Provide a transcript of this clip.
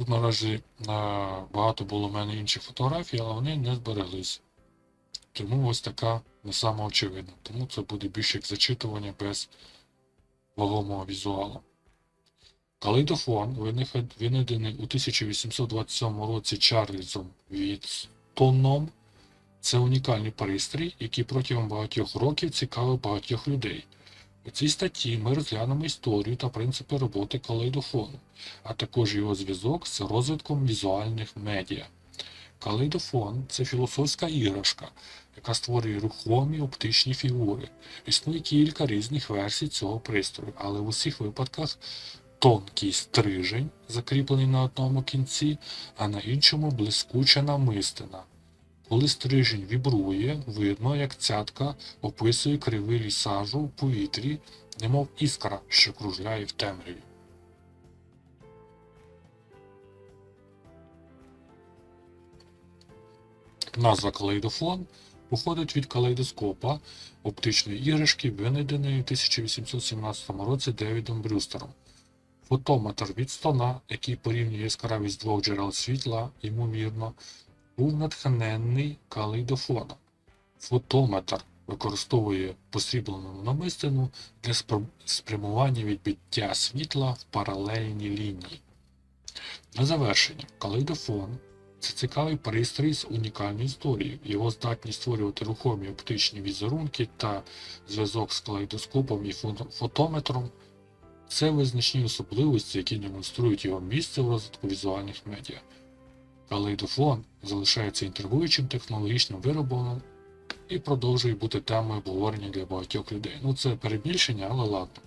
Тут наразі е, багато було в мене інших фотографій, але вони не збереглися. Тому ось така не сама очевидна. Тому це буде більше як зачитування без вагомого візуалу. Калейдофон винайдений у 1827 році Чарльзом Вітстоном. Це унікальний пристрій, який протягом багатьох років цікавив багатьох людей. У цій статті ми розглянемо історію та принципи роботи калейдофону, а також його зв'язок з розвитком візуальних медіа. Калейдофон це філософська іграшка, яка створює рухомі оптичні фігури. Існує кілька різних версій цього пристрою, але в усіх випадках тонкий стрижень, закріплений на одному кінці, а на іншому блискуча намистина. Коли стрижень вібрує, видно, як цятка описує кривий лісажу в повітрі, немов іскра, що кружляє в темряві. Назва калейдофон походить від калейдоскопа оптичної іграшки, винайденої в 1817 році Девідом Брюстером. Фотометр від стона, який порівнює яскравість двох джерел світла, ймовірно, був натхненний калейдофоном. Фотометр використовує посріблену намистину для спрямування відбиття світла в паралельні лінії. На завершення, калейдофон це цікавий пристрій з унікальною історією. Його здатність створювати рухомі оптичні візерунки та зв'язок з калейдоскопом і фотометром це визначні особливості, які демонструють його місце в розвитку візуальних медіа. Калейдофон залишається інтригуючим технологічним виробом і продовжує бути темою обговорення для багатьох людей. Ну це перебільшення, але ладно.